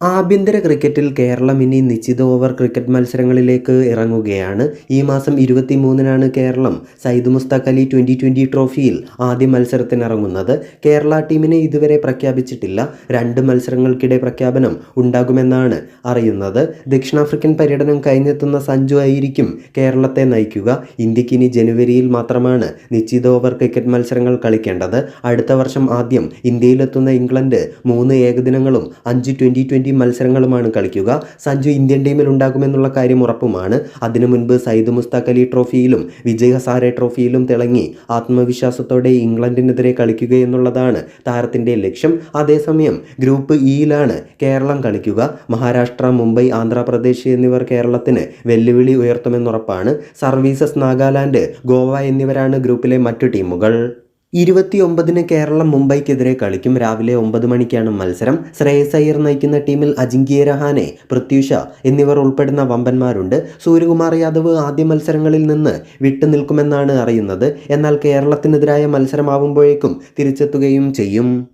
ആഭ്യന്തര ക്രിക്കറ്റിൽ കേരളം ഇനി നിശ്ചിത ഓവർ ക്രിക്കറ്റ് മത്സരങ്ങളിലേക്ക് ഇറങ്ങുകയാണ്. ഈ മാസം ഇരുപത്തിമൂന്നിനാണ് കേരളം സയ്യിദ് മുസ്താഖ് അലി ട്വന്റി ട്വന്റി ട്രോഫിയിൽ ആദ്യ മത്സരത്തിനിറങ്ങുന്നത്. കേരള ടീമിനെ ഇതുവരെ പ്രഖ്യാപിച്ചിട്ടില്ല. രണ്ട് മത്സരങ്ങൾക്കിടെ പ്രഖ്യാപനം ഉണ്ടാകുമെന്നാണ് അറിയുന്നത്. ദക്ഷിണാഫ്രിക്കൻ പര്യടനം കഴിഞ്ഞെത്തുന്ന സഞ്ജു ആയിരിക്കും കേരളത്തെ നയിക്കുക. ഇന്ത്യയ്ക്ക് ഇനി ജനുവരിയിൽ മാത്രമാണ് നിശ്ചിത ഓവർ ക്രിക്കറ്റ് മത്സരങ്ങൾ കളിക്കേണ്ടത്. അടുത്ത വർഷം ആദ്യം ഇന്ത്യയിലെത്തുന്ന ഇംഗ്ലണ്ട് മൂന്ന് ഏകദിനങ്ങളും അഞ്ച് ട്വന്റി ട്വന്റി മത്സരങ്ങളുമാണ് കളിക്കുക. സഞ്ജു ഇന്ത്യൻ ടീമിൽ ഉണ്ടാകുമെന്നുള്ള കാര്യം ഉറപ്പുമാണ്. അതിനു മുൻപ് സയ്യിദ് മുസ്താഖ് അലി ട്രോഫിയിലും വിജയ് ഹസാരെ ട്രോഫിയിലും തിളങ്ങി. ആത്മവിശ്വാസത്തോടെ ഇംഗ്ലണ്ടിനെതിരെ കളിക്കുക എന്നുള്ളതാണ് താരത്തിന്റെ ലക്ഷ്യം. അതേസമയം ഗ്രൂപ്പ് ഇയിലാണ് കേരളം കളിക്കുക. മഹാരാഷ്ട്ര മുംബൈ ആന്ധ്രാപ്രദേശ് എന്നിവർ കേരളത്തിന് വെല്ലുവിളി ഉയർത്തുമെന്നുറപ്പാണ്. സർവീസസ് നാഗാലാൻഡ് ഗോവ എന്നിവരാണ് ഗ്രൂപ്പിലെ മറ്റു ടീമുകൾ. ഇരുപത്തിയൊമ്പതിന് കേരളം മുംബൈക്കെതിരെ കളിക്കും. രാവിലെ ഒമ്പത് മണിക്കാണ് മത്സരം. ശ്രേയസ് അയ്യർ നയിക്കുന്ന ടീമിൽ അജിങ്ക്യ രഹാനെ പൃഥ്വിഷ എന്നിവർ ഉൾപ്പെടുന്ന വമ്പന്മാരുണ്ട്. സൂര്യകുമാർ യാദവ് ആദ്യ മത്സരങ്ങളിൽ നിന്ന് വിട്ടുനിൽക്കുമെന്നാണ് അറിയുന്നത്. എന്നാൽ കേരളത്തിനെതിരായ മത്സരമാവുമ്പോഴേക്കും തിരിച്ചെത്തുകയും ചെയ്യും.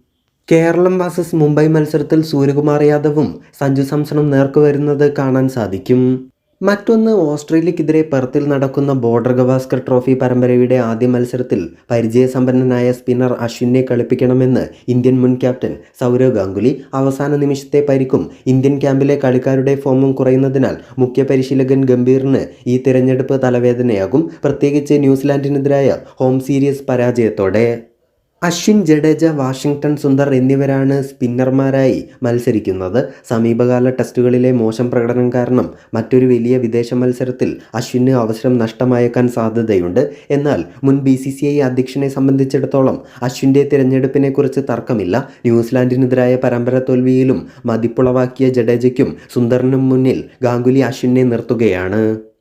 കേരളം വാസസ് മുംബൈ മത്സരത്തിൽ സൂര്യകുമാർ യാദവും സഞ്ജു സാംസണും നേർക്കുവരുന്നത് കാണാൻ സാധിക്കും. മറ്റൊന്ന് ഓസ്ട്രേലിയക്കെതിരെ പെർത്തിൽ നടക്കുന്ന ബോർഡർ ഗവാസ്കർ ട്രോഫി പരമ്പരയുടെ ആദ്യ മത്സരത്തിൽ പരിചയസമ്പന്നനായ സ്പിന്നർ അശ്വിനെ കളിപ്പിക്കണമെന്ന് ഇന്ത്യൻ മുൻ ക്യാപ്റ്റൻ സൗരവ് ഗാംഗുലി അവസാന നിമിഷത്തെ പരിക്കും ഇന്ത്യൻ ക്യാമ്പിലെ കളിക്കാരുടെ ഫോമും കുറയുന്നതിനാൽ മുഖ്യ പരിശീലകൻ ഗംഭീറിന് ഈ തിരഞ്ഞെടുപ്പ് തലവേദനയാകും. പ്രത്യേകിച്ച് ന്യൂസിലാൻഡിനെതിരായ ഹോം സീരീസ് പരാജയത്തോടെ. അശ്വിൻ ജഡേജ വാഷിംഗ്ടൺ സുന്ദർ എന്നിവരാണ് സ്പിന്നർമാരായി മത്സരിക്കുന്നത്. സമീപകാല ടെസ്റ്റുകളിലെ മോശം പ്രകടനം കാരണം മറ്റൊരു വലിയ വിദേശ മത്സരത്തിൽ അശ്വിന് അവസരം നഷ്ടമായേക്കാൻ സാധ്യതയുണ്ട്. എന്നാൽ മുൻ ബി സി സി ഐ അധ്യക്ഷനെ സംബന്ധിച്ചിടത്തോളം അശ്വിന്റെ തിരഞ്ഞെടുപ്പിനെക്കുറിച്ച് തർക്കമില്ല. ന്യൂസിലാൻഡിനെതിരായ പരമ്പര തോൽവിയിലും മതിപ്പുളവാക്കിയ ജഡേജയ്ക്കും സുന്ദറിനും മുന്നിൽ ഗാംഗുലി അശ്വിനെ നിർത്തുകയാണ്.